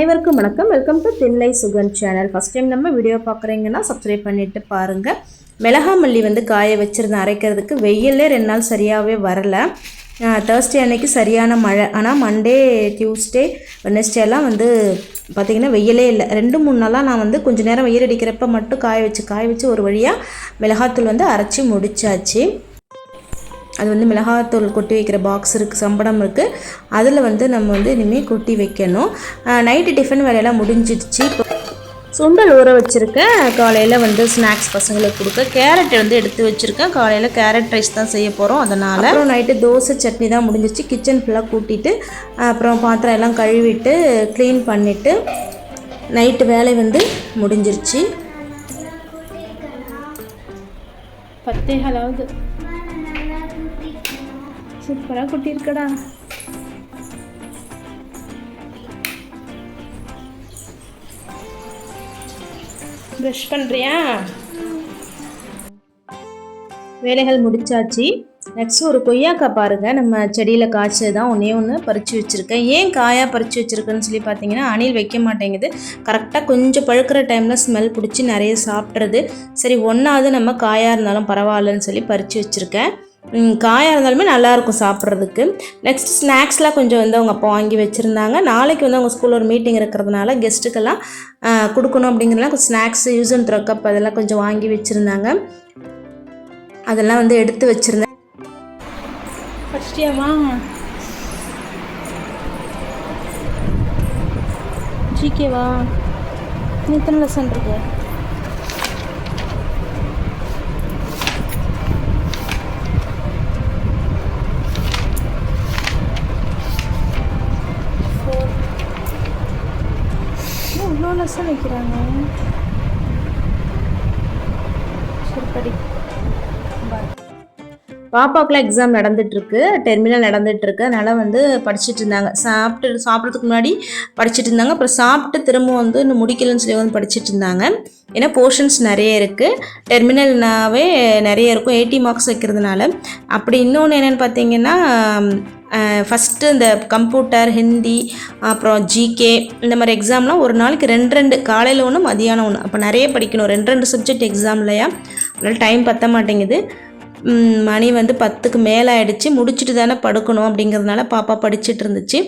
அனைவருக்கும் வணக்கம். Welcome to Thillai Sugan channel first time நம்ம வீடியோ பார்க்குறீங்கன்னா சப்ஸ்கிரைப் பண்ணிவிட்டு பாருங்கள் மிளகா மல்லி வந்து காய வச்சுருந்தேன் அரைக்கிறதுக்கு வெயிலே ரெண்டு நாள் சரியாகவே வரல. தேர்ஸ்டே அன்னைக்கு சரியான மழை. ஆனால் மண்டே டியூஸ்டே வெனஸ்டேலாம் எல்லாம் வந்து பார்த்திங்கன்னா வெயிலே இல்லை. ரெண்டு மூணு நாளாக நான் வந்து கொஞ்சம் நேரம் வெயில் அடிக்கிறப்ப மட்டும் காய வச்சு காய வச்சு ஒரு வழியாக மிளகாத்தூள் வந்து அரைச்சி முடிச்சாச்சு. அது வந்து மிளகாத்தூள் கொட்டி வைக்கிற பாக்ஸ் இருக்குது சம்படம் இருக்குது அதில் வந்து நம்ம வந்து இனிமேல் கொட்டி வைக்கணும். நைட்டு டிஃபன் வேலையெல்லாம் முடிஞ்சிடுச்சு. இப்போ சுண்டல் ஊற வச்சுருக்கேன். காலையில் வந்து ஸ்நாக்ஸ் பசங்களுக்கு கொடுக்க. கேரட் வந்து எடுத்து வச்சுருக்கேன். காலையில் கேரட் ரைஸ் தான் செய்ய போகிறோம் அதனால். அப்புறம் நைட்டு தோசை சட்னி தான் முடிஞ்சிச்சு. கிச்சன் ஃபுல்லாக கூட்டிட்டு அப்புறம் பாத்திரம் எல்லாம் கழுவிட்டு க்ளீன் பண்ணிவிட்டு நைட்டு வேலை வந்து முடிஞ்சிருச்சு. பத்தே ஹலாவது சூப்பராக கொட்டியிருக்கடா. ப்ரஷ் பண்ணுறியா வேலைகள் முடிச்சாச்சு. நெக்ஸ்ட் ஒரு கொய்யாக்காய் பாருங்கள் நம்ம செடியில் காய்ச்சது தான் ஒன்றே ஒன்று பறித்து வச்சுருக்கேன். ஏன் காயாக பறித்து வச்சுருக்கேன்னு சொல்லி பார்த்தீங்கன்னா அணில் வைக்க மாட்டேங்குது. கரெக்டாக கொஞ்சம் பழுக்கிற டைமில் ஸ்மெல் பிடிச்சி நிறைய சாப்பிட்றது. சரி ஒன்றாவது நம்ம காயாக இருந்தாலும் பரவாயில்லன்னு சொல்லி பறித்து வச்சுருக்கேன். காயாக இருந்தாலுமே நல்லாயிருக்கும் சாப்பிட்றதுக்கு. நெக்ஸ்ட் ஸ்நாக்ஸ்லாம் கொஞ்சம் வந்து அவங்க அப்போ வாங்கி வச்சுருந்தாங்க. நாளைக்கு வந்து அவங்க ஸ்கூலில் ஒரு மீட்டிங் இருக்கிறதுனால கெஸ்ட்டுக்கெல்லாம் கொடுக்கணும் அப்படிங்கிறதுலாம் கொஞ்சம் snacks use and throw cup அதெல்லாம் கொஞ்சம் வாங்கி வச்சுருந்தாங்க. அதெல்லாம் வந்து எடுத்து வச்சுருந்தேன். ஃபஸ்ட்டியாமா ஜிகேவா எத்தனை லெசன் இருக்குது இவ்வளோ வைக்கிறாங்க சரி படி. எக்ஸாம் நடந்துட்டுருக்கு. டெர்மினல் நடந்துட்டுருக்கு. அதனால் வந்து படிச்சுட்டு இருந்தாங்க சாப்பிட்டு சாப்பிட்றதுக்கு முன்னாடி படிச்சுட்டு இருந்தாங்க அப்புறம் சாப்பிட்டு திரும்ப வந்து இன்னும் முடிக்கலன்னு சொல்லி வந்து படிச்சுட்டு இருந்தாங்க ஏன்னா போர்ஷன்ஸ் நிறைய இருக்குது டெர்மினல்னாவே நிறைய இருக்கும். எயிட்டி மார்க்ஸ் வைக்கிறதுனால. அப்படி இன்னொன்று என்னென்னு பார்த்தீங்கன்னா ஃபஸ்ட்டு இந்த கம்ப்யூட்டர் ஹிந்தி அப்புறம் ஜிகே இந்த மாதிரி எக்ஸாம்லாம் ஒரு நாளைக்கு ரெண்டு ரெண்டு காலையில் ஒன்று மதியானம் ஒன்று அப்போ நிறைய படிக்கணும். ரெண்டு ரெண்டு சப்ஜெக்ட் எக்ஸாம் இல்லையா? அதனால் டைம் பற்ற மாட்டேங்குது. மணி வந்து பத்துக்கு மேலே ஆகிடுச்சி முடிச்சுட்டு தானே படுக்கணும் அப்படிங்கிறதுனால பாப்பா படிச்சுட்டு இருந்துச்சு.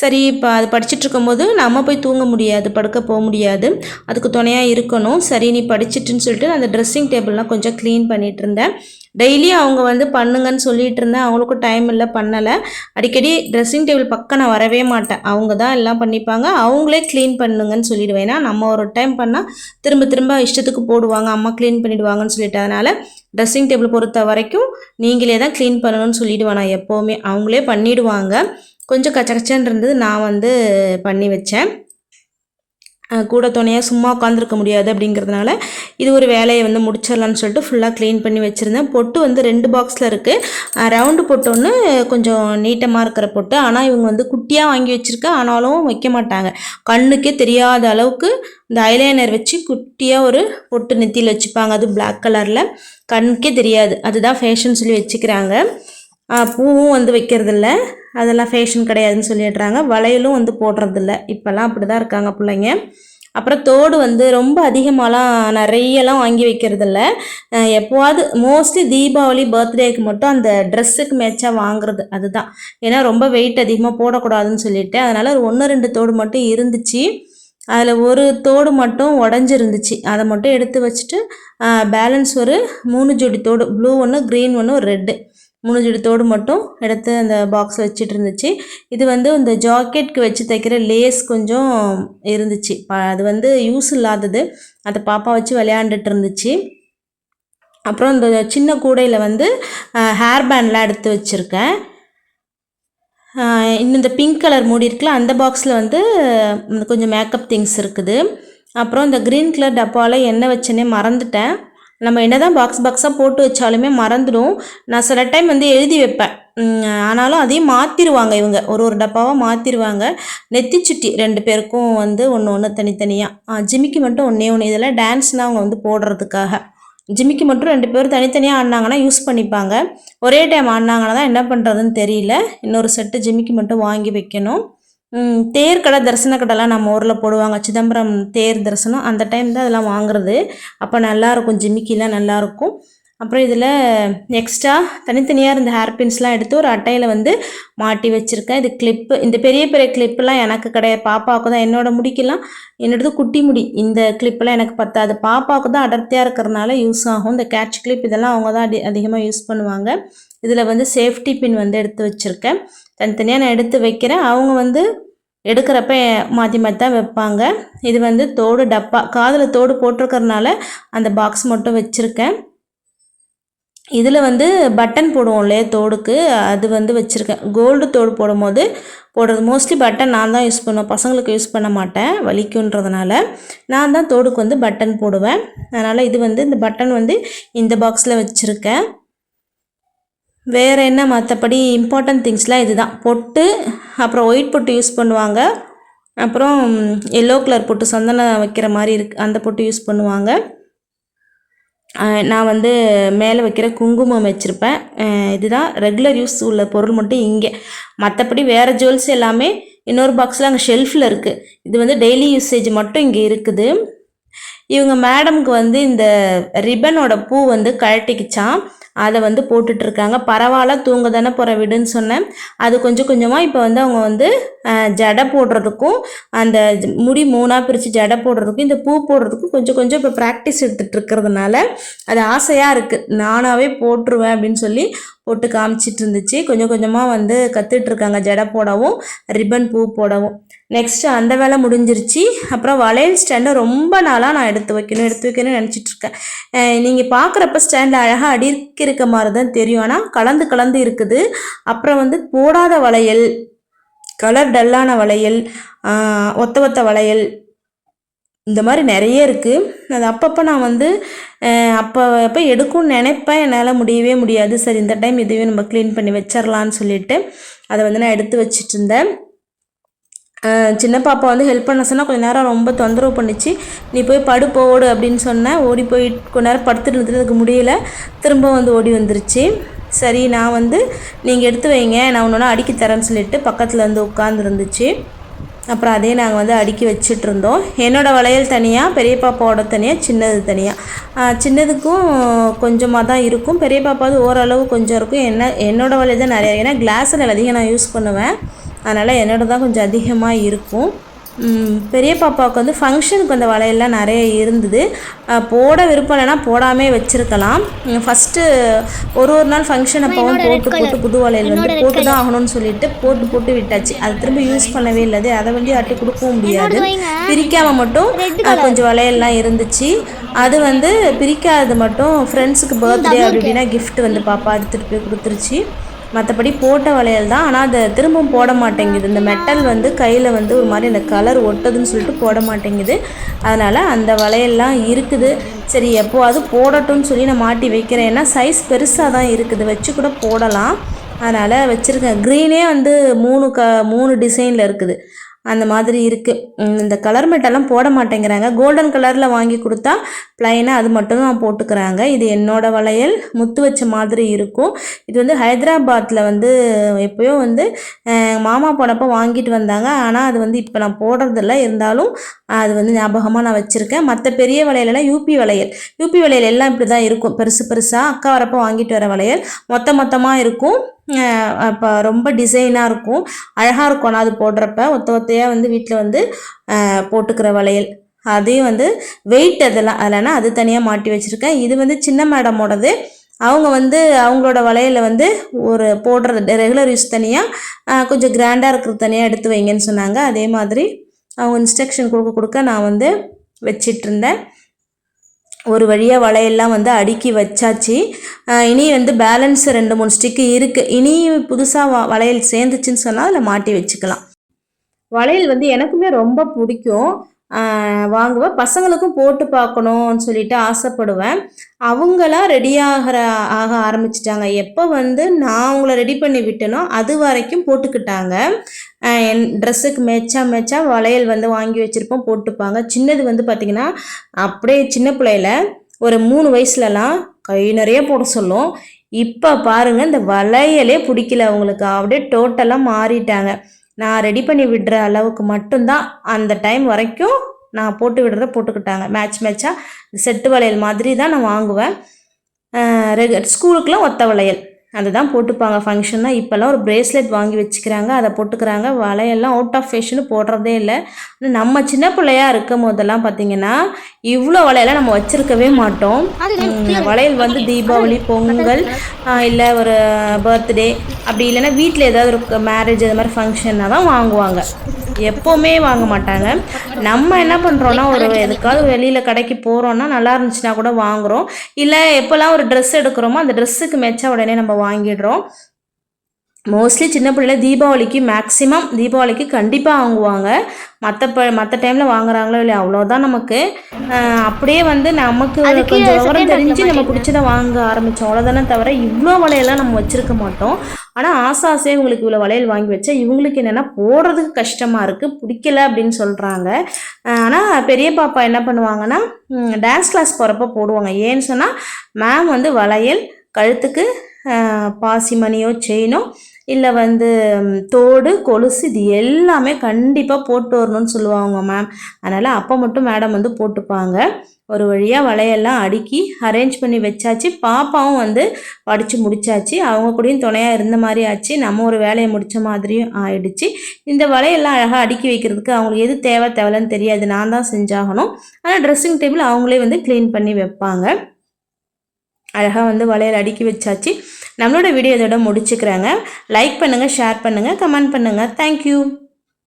சரி இப்போ அது படிச்சுட்டு இருக்கும்போது நம்ம போய் தூங்க முடியாது படுக்க போக முடியாது. அதுக்கு துணையாக இருக்கணும். சரி நீ படிச்சிட்டுன்னு சொல்லிட்டு நான் அந்த ட்ரெஸ்ஸிங் டேபிள்லாம் கொஞ்சம் க்ளீன் பண்ணிகிட்டு இருந்தேன் டெய்லியும் அவங்க வந்து பண்ணுங்கன்னு சொல்லிட்டு இருந்தேன் அவங்களுக்கும் டைம் இல்லை பண்ணலை. அடிக்கடி ட்ரெஸ்ஸிங் டேபிள் பக்கம் நான் வரவே மாட்டேன். அவங்க தான் எல்லாம் பண்ணிப்பாங்க. அவங்களே க்ளீன் பண்ணுங்கன்னு சொல்லிடுவேன். ஏன்னா நம்ம ஒரு டைம் பண்ணால் திரும்ப திரும்ப இஷ்டத்துக்கு போடுவாங்க. அம்மா க்ளீன் பண்ணிவிடுவாங்கன்னு சொல்லிட்டு. அதனால் ட்ரெஸ்ஸிங் டேபிள் பொறுத்த வரைக்கும் நீங்களே தான் க்ளீன் பண்ணணும்னு சொல்லிவிடுவேன் நான் எப்போவுமே அவங்களே பண்ணிவிடுவாங்க கொஞ்சம் கச்சகச்சன்னு இருந்தது. நான் வந்து பண்ணி வச்சேன். கூட துணையாக சும்மா உட்காந்துருக்க முடியாது அப்படிங்கிறதுனால இது ஒரு வேலையை வந்து முடிச்சிடலான்னு சொல்லிட்டு ஃபுல்லாக க்ளீன் பண்ணி வச்சுருந்தேன். பொட்டு வந்து ரெண்டு பாக்ஸில் இருக்குது ரவுண்டு பொட்டோன்னு கொஞ்சம் நீட்டமாக இருக்கிற பொட்டு. ஆனால் இவங்க வந்து குட்டியாக வாங்கி வச்சுருக்க. ஆனாலும் வைக்க மாட்டாங்க. கண்ணுக்கே தெரியாத அளவுக்கு இந்த ஐலைனர் வச்சு குட்டியாக ஒரு பொட்டு நெத்தியில் வச்சுப்பாங்க. அது பிளாக் கலரில் கண்ணுக்கே தெரியாது. அதுதான் ஃபேஷன் சொல்லி வச்சுக்கிறாங்க. பூவும் வந்து வைக்கிறதில்ல. அதெல்லாம் ஃபேஷன் கிடையாதுன்னு சொல்லிடுறாங்க. வளையலும் வந்து போடுறதில்ல. இப்போல்லாம் அப்படி தான் இருக்காங்க பிள்ளைங்க. அப்புறம் தோடு வந்து ரொம்ப அதிகமாகலாம் நிறையலாம் வாங்கி வைக்கிறதில்ல. எப்போவாது மோஸ்ட்லி தீபாவளி பர்த்டேக்கு மட்டும் அந்த ட்ரெஸ்ஸுக்கு மேட்சாக வாங்குறது அதுதான். ஏன்னா ரொம்ப வெயிட் அதிகமாக போடக்கூடாதுன்னு சொல்லிட்டு. அதனால் ஒரு ஒன்று ரெண்டு தோடு மட்டும் இருந்துச்சு. அதில் ஒரு தோடு மட்டும் உடஞ்சிருந்துச்சு. அதை மட்டும் எடுத்து வச்சுட்டு பேலன்ஸ் ஒரு மூணு ஜோடி தோடு ப்ளூ ஒன்று க்ரீன் ஒன்று ஒரு ரெட்டு மூணு தோடு மட்டும் எடுத்து அந்த பாக்ஸில் வச்சுட்டு இருந்துச்சு இது வந்து இந்த ஜாக்கெட்க்கு வச்சு தைக்கிற லேஸ் கொஞ்சம் இருந்துச்சு. ப- அது வந்து யூஸ் இல்லாதது. அதை பாப்பா வச்சு விளையாண்டுட்டு இருந்துச்சு அப்புறம் இந்த சின்ன கூடையில் வந்து ஹேர் பேண்ட்லாம் எடுத்து வச்சுருக்கேன். இன்னும் இந்த பிங்க் கலர் மூடி இருக்குல்ல அந்த பாக்ஸில் வந்து கொஞ்சம் மேக்கப் திங்ஸ் இருக்குது. அப்புறம் இந்த க்ரீன் கலர் டப்பாவில் எண்ணெய் வச்சேனே மறந்துட்டேன். நம்ம என்ன தான் பாக்ஸ் பாக்ஸாக போட்டு வச்சாலுமே மறந்துடும். நான் சில டைம் வந்து எழுதி வைப்பேன். ஆனாலும் அதையும் மாற்றிடுவாங்க இவங்க. ஒரு ஒரு டப்பாவாக மாற்றிடுவாங்க நெத்திச்சுட்டி ரெண்டு பேருக்கும் வந்து ஒன்று ஒன்று தனித்தனியாக ஜிமிக்கு மட்டும் ஒன்றே ஒன்று இதெல்லாம் டான்ஸ்னால் அவங்க வந்து போடுறதுக்காக. ஜிமிக்கு மட்டும் ரெண்டு பேரும் தனித்தனியாக ஆடினாங்கன்னா யூஸ் பண்ணிப்பாங்க. ஒரே டைம் ஆடினாங்கன்னா தான் என்ன பண்ணுறதுன்னு தெரியல. இன்னொரு செட்டு ஜிமிக்கு மட்டும் வாங்கி வைக்கணும். தேர் கடை தரிசன கடைலாம் நம்ம ஊரில் போடுவாங்க. சிதம்பரம் தேர் தரிசனம் அந்த டைம் தான் அதெல்லாம் வாங்குறது. அப்போ நல்லாயிருக்கும் ஜிமிக்கிலாம் நல்லாயிருக்கும் அப்புறம் இதில் எக்ஸ்ட்ரா தனித்தனியாக இருந்த ஹேர் பின்ஸ்லாம் எடுத்து ஒரு அட்டையில் வந்து மாட்டி வச்சுருக்கேன். இது கிளிப்பு இந்த பெரிய பெரிய கிளிப்புலாம் எனக்கு கிடையாது. பாப்பாவுக்கு தான் என்னோட முடிக்கெல்லாம் என்னோடது குட்டி முடி. இந்த கிளிப்பெல்லாம் எனக்கு பத்தாது. பாப்பாவுக்கு தான் அடர்த்தியாக இருக்கிறனால யூஸ் ஆகும். இந்த கேட்ச் கிளிப் இதெல்லாம் அவங்க தான் அடி அதிகமாக யூஸ் பண்ணுவாங்க. இதில் வந்து சேஃப்டி பின் வந்து எடுத்து வச்சுருக்கேன். தனித்தனியாக நான் எடுத்து வைக்கிறேன். அவங்க வந்து எடுக்கிறப்ப மாற்றி மாற்றி தான் வைப்பாங்க. இது வந்து தோடு டப்பா காதில் தோடு போட்டிருக்கறனால அந்த பாக்ஸ் மட்டும் வச்சுருக்கேன். இதில் வந்து பட்டன் போடுவோம் இல்லையா தோடுக்கு அது வந்து வச்சுருக்கேன். கோல்டு தோடு போடும்போது போடுறது மோஸ்ட்லி பட்டன் நான் தான் யூஸ் பண்ணுவேன். பசங்களுக்கு யூஸ் பண்ண மாட்டேன் வலிக்குன்றதுனால நான் தான் தோடுக்கு வந்து பட்டன் போடுவேன். அதனால் இது வந்து இந்த பட்டன் வந்து இந்த பாக்ஸில் வச்சுருக்கேன். வேறு என்ன மற்றபடி இம்பார்ட்டன்ட் திங்ஸ்லாம் இதுதான். பொட்டு அப்புறம் ஒயிட் பொட்டு யூஸ் பண்ணுவாங்க. அப்புறம் எல்லோ கலர் பொட்டு சந்தனம் வைக்கிற மாதிரி இருக்கு அந்த பொட்டு யூஸ் பண்ணுவாங்க. நான் வந்து மேலே வைக்கிற குங்குமம் வச்சுருப்பேன். இதுதான் ரெகுலர் யூஸ் உள்ள பொருள் மட்டும் இங்கே. மற்றபடி வேறு ஜுவல்ஸ் எல்லாமே இன்னொரு பாக்ஸில் அங்கே ஷெல்ஃபில் இருக்குது இது வந்து டெய்லி யூசேஜ் மட்டும் இங்கே இருக்குது. இவங்க மேடம்க்கு வந்து இந்த ரிப்பனோட பூ வந்து கழட்டிக்கிச்சான் அதை வந்து போட்டுட்டு இருக்காங்க பரவாயில்ல தூங்க தானே போகிற விடுன்னு சொன்னேன். அது கொஞ்சம் கொஞ்சமாக இப்போ வந்து அவங்க வந்து ஜடை போடுறதுக்கும் அந்த முடி மூணாக பிரித்து ஜடை போடுறதுக்கும் இந்த பூ போடுறதுக்கும் கொஞ்சம் கொஞ்சம் இப்போ ப்ராக்டிஸ் எடுத்துகிட்டு இருக்கிறதுனால அது ஆசையாக இருக்குது நானாகவே போட்டுருவேன் அப்படின்னு சொல்லி போட்டு காமிச்சிட்டு இருந்துச்சு கொஞ்சம் கொஞ்சமாக வந்து கற்றுட்டு இருக்காங்க ஜடை போடவும் ரிப்பன் பூ போடவும். நெக்ஸ்ட்டு அந்த வேலை முடிஞ்சிருச்சு. அப்புறம் வளையல் ஸ்டாண்டை ரொம்ப நாளாக நான் எடுத்து வைக்கணும் எடுத்து வைக்கணும்னு நினச்சிட்டு இருக்கேன் நீங்கள் பார்க்குறப்ப ஸ்டாண்ட் அழகாக அடிக்க இருக்க மாதிரி தான் தெரியும். ஆனால் கலந்து கலந்து இருக்குது. அப்புறம் வந்து போடாத வளையல் கலர் டல்லான வளையல் ஒத்த ஒத்த வளையல் இந்த மாதிரி நிறைய இருக்குது அது அப்பப்போ நான் வந்து அப்போ அப்போ எடுக்கும்னு நினைப்பேன். என்னால் முடியவே முடியாது. சரி இந்த டைம் இதுவே நம்ம க்ளீன் பண்ணி வச்சிடலான்னு சொல்லிட்டு அதை வந்து நான் எடுத்து வச்சிட்டு இருந்தேன். சின்ன பாப்பா வந்து ஹெல்ப் பண்ண சொன்னால் கொஞ்சம் நேரம் ரொம்ப தொந்தரவு பண்ணிச்சு. நீ போய் படு ஓடு அப்படின்னு சொன்னேன் ஓடி போய் கொஞ்ச நேரம் படுத்துட்டு இருந்துட்டு முடியல. திரும்ப வந்து ஓடி வந்துருச்சு. சரி நான் வந்து நீங்கள் எடுத்து வைங்க. நான் ஒன்று அடிக்க தரேன்னு சொல்லிட்டு பக்கத்தில் வந்து உட்காந்துருந்துச்சு அப்புறம் அதே நாங்கள் வந்து அடுக்கி வச்சுட்டு இருந்தோம். என்னோடய வளையல் தனியாக பெரிய பாப்பாவோட தனியாக சின்னது தனியாக சின்னதுக்கும் கொஞ்சமாக தான் இருக்கும். பெரிய பாப்பாவது ஓரளவு கொஞ்சம் இருக்கும். என்ன என்னோடய வளையல் தான் நிறையா ஏன்னா கிளாஸில் அதிகம் நான் யூஸ் பண்ணுவேன். அதனால் என்னோட தான் கொஞ்சம் அதிகமாக இருக்கும். பெரிய பாப்பாவுக்கு வந்து ஃபங்க்ஷனுக்கு அந்த வளையல்லாம் நிறைய இருந்தது. போட விருப்பம் இல்லைன்னா போடாமே வச்சுருக்கலாம். ஃபஸ்ட்டு ஒரு ஒரு நாள் ஃபங்க்ஷன் அப்போவும் போட்டு போட்டு புது வளையல் வந்து போட்டு தான் ஆகணும்னு சொல்லிட்டு போட்டு போட்டு விட்டாச்சு. அது திரும்ப யூஸ் பண்ணவே இல்லை அதை வந்து யார்ட்டி கொடுக்கவும் முடியாது. பிரிக்காமல் மட்டும் கொஞ்சம் வளையல்லாம் இருந்துச்சு. அது வந்து பிரிக்காதது மட்டும் ஃப்ரெண்ட்ஸுக்கு பர்த்டே அப்படி இப்படின்னா gift வந்து பாப்பா எடுத்துகிட்டு போய் கொடுத்துருச்சு. மற்றபடி போட்ட வளையல் தான். ஆனால் அதை திரும்பவும் போட மாட்டேங்குது. இந்த மெட்டல் வந்து கையில் வந்து ஒரு மாதிரி இந்த கலர் ஒட்டுதுன்னு சொல்லிட்டு போட மாட்டேங்குது. அதனால் அந்த வளையல்லாம் இருக்குது. சரி எப்போவாது போடட்டும்னு சொல்லி நான் மாட்டி வைக்கிறேன். ஏன்னா சைஸ் பெருசாக தான் இருக்குது. வச்சு கூட போடலாம். அதனால் வச்சுருக்கேன். க்ரீனே வந்து மூணு க மூணு டிசைனில் இருக்குது. அந்த மாதிரி இருக்குது இந்த கலர் மெட்டெல்லாம் போட மாட்டேங்கிறாங்க. கோல்டன் கலரில் வாங்கி கொடுத்தா ப்ளைனாக அது மட்டும் தான் போட்டுக்கிறாங்க. இது என்னோட வளையல். முத்து வச்ச மாதிரி இருக்கும். இது வந்து ஹைதராபாத்தில் வந்து எப்போயோ வந்து மாமா போனப்போ வாங்கிட்டு வந்தாங்க. ஆனால் அது வந்து இப்போ நான் போடுறதில்ல. இருந்தாலும் அது வந்து ஞாபகமாக நான் வச்சுருக்கேன். மற்ற பெரிய வளையலெல்லாம் யூபி வளையல். யூபி வளையல் எல்லாம் இப்படி தான் இருக்கும். பெருசு பெருசாக அக்கா வரப்போ வாங்கிட்டு வர வளையல். மொத்த மொத்தமாக இருக்கும். அப்போ ரொம்ப டிசைனாக இருக்கும். அழகாக இருக்கும். ஆனால் அது போடுறப்ப ஒத்த ஒத்தையாக வந்து வீட்டில் வந்து போட்டுக்கிற வளையல். அதையும் வந்து வெயிட் அதெல்லாம் அதெல்லாம் அது தனியாக மாட்டி வச்சுருக்கேன். இது வந்து சின்ன மேடமோடது அவங்க வந்து அவங்களோட வளையல வந்து ஒரு போடுறது ரெகுலர் யூஸ் தனியாக கொஞ்சம் கிராண்டாக இருக்கிறது தனியாக எடுத்து வைங்கன்னு சொன்னாங்க. அதே மாதிரி அவங்க இன்ஸ்ட்ரக்ஷன் கொடுக்க கொடுக்க நான் வந்து வச்சிட்ருந்தேன் ஒரு வழியாக வளையல்லாம் வந்து அடுக்கி வச்சாச்சு. ஆஹ் இனி வந்து பேலன்ஸ் ரெண்டு மூணு ஸ்டிக்கு இருக்குது இனி புதுசாக வ வளையல் சேர்ந்துச்சுன்னு சொன்னால் அதில் மாட்டி வச்சுக்கலாம். வளையல் வந்து எனக்குமே ரொம்ப பிடிக்கும். வாங்குவேன். பசங்களுக்கும் போட்டு பார்க்கணும்னு சொல்லிட்டு ஆசைப்படுவேன். அவங்களாம் ரெடி ஆகிற ஆக ஆரம்பிச்சிட்டாங்க. எப்போ வந்து நான் அவங்கள ரெடி பண்ணி விட்டேனோ அது வரைக்கும் போட்டுக்கிட்டாங்க. என் ட்ரெஸ்ஸுக்கு மேட்சா மேட்சா வளையல் வந்து வாங்கி வச்சுருப்போம் போட்டுப்பாங்க. சின்னது வந்து பார்த்திங்கன்னா அப்படியே சின்ன பிள்ளையில ஒரு மூணு வயசுலலாம் கை நிறைய போட சொல்லும். இப்போ பாருங்கள் இந்த வளையலே பிடிக்கல அவங்களுக்கு. அப்படியே டோட்டலாக மாறிட்டாங்க. நான் ரெடி பண்ணி விடுற அளவுக்கு மட்டும்தான் அந்த டைம் வரைக்கும் நான் போட்டு விடுறத போட்டுக்கிட்டாங்க. மேட்ச் மேட்சாக செட்டு வளையல் மாதிரி தான் நான் வாங்குவேன். ரெகு ஸ்கூலுக்குலாம் ஒத்த வளையல். அதுதான் போட்டுப்பாங்க. ஃபங்க்ஷன்னா இப்போல்லாம் ஒரு பிரேஸ்லெட் வாங்கி வச்சுக்கிறாங்க. அதை போட்டுக்கிறாங்க. வளையல்லாம் அவுட் ஆஃப் ஃபேஷனு போடுறதே இல்லை. நம்ம சின்ன பிள்ளையா இருக்கும் போதெல்லாம் பார்த்தீங்கன்னா இவ்வளோ வளையலாம் நம்ம வச்சிருக்கவே மாட்டோம். வளையல் வந்து தீபாவளி பொங்கல் இல்லை ஒரு பர்த்டே அப்படி இல்லைன்னா வீட்டில் ஏதாவது ஒரு மேரேஜ் அது மாதிரி ஃபங்க்ஷன்னா தான் வாங்குவாங்க. எப்போவுமே வாங்க மாட்டாங்க. நம்ம என்ன பண்ணுறோன்னா ஒரு எதுக்காவது வெளியில் கடைக்கு போகிறோன்னா நல்லா இருந்துச்சுன்னா கூட வாங்குகிறோம் இல்லை எப்போல்லாம் ஒரு ட்ரெஸ் எடுக்கிறோமோ அந்த ட்ரெஸ்ஸுக்கு மெச்சா உடனே நம்ம வாங்கிடுறோம். மோஸ்ட்லி சின்ன பிள்ளைல தீபாவளிக்கு மேக்ஸிமம் தீபாவளிக்கு கண்டிப்பாக வாங்குவாங்க. மற்ற ப மற்ற டைமில் வாங்குறாங்களோ இல்லையா அவ்வளோதான் நமக்கு. அப்படியே வந்து நமக்கு கொஞ்சம் விவரம் தெரிஞ்சு நம்ம பிடிச்சதை வாங்க ஆரம்பித்தோம் அவ்வளோதானே தவிர இவ்வளோ வளையல்லாம் நம்ம வச்சுருக்க மாட்டோம். ஆனால் ஆசை ஆசையாக இவங்களுக்கு இவ்வளோ வளையல் வாங்கி வச்சா இவங்களுக்கு என்னென்னா போடுறதுக்கு கஷ்டமாக இருக்குது பிடிக்கல அப்படின்னு சொல்கிறாங்க ஆனால் பெரிய பாப்பா என்ன பண்ணுவாங்கன்னா டான்ஸ் கிளாஸ் போகிறப்ப போடுவாங்க. ஏன்னு சொன்னால் மேம் வந்து வளையல் கழுத்துக்கு பாசிமணியோ பாசி மணியோ செயினோ இல்லை வந்து தோடு கொலுசு இது எல்லாமே கண்டிப்பாக போட்டு வரணும்னு சொல்லுவாங்க மேம் அதனால் அப்போ மட்டும் மேடம் வந்து போட்டுப்பாங்க. ஒரு வழியாக வளையெல்லாம் அடுக்கி அரேஞ்ச் பண்ணி வச்சாச்சு. பாப்பாவும் வந்து படித்து முடிச்சாச்சு. அவங்க கூடயும் துணையாக இருந்த மாதிரி ஆச்சு. நம்ம ஒரு வேலையை முடித்த மாதிரியும் ஆயிடுச்சு. இந்த வலையெல்லாம் அழகாக அடுக்கி வைக்கிறதுக்கு அவங்களுக்கு எது தேவை தேவைன்னு தெரியாது. நான் தான் செஞ்சாகணும். ஆனால் ட்ரெஸ்ஸிங் டேபிள் அவங்களே வந்து க்ளீன் பண்ணி வைப்பாங்க. அழகாக வந்து வளையல் அடுக்கி வச்சாச்சு. நம்மளோட வீடியோ இதோட முடிச்சுக்கிறாங்க. லைக் பண்ணுங்கள் ஷேர் பண்ணுங்கள் கமெண்ட் பண்ணுங்கள் தேங்க்யூ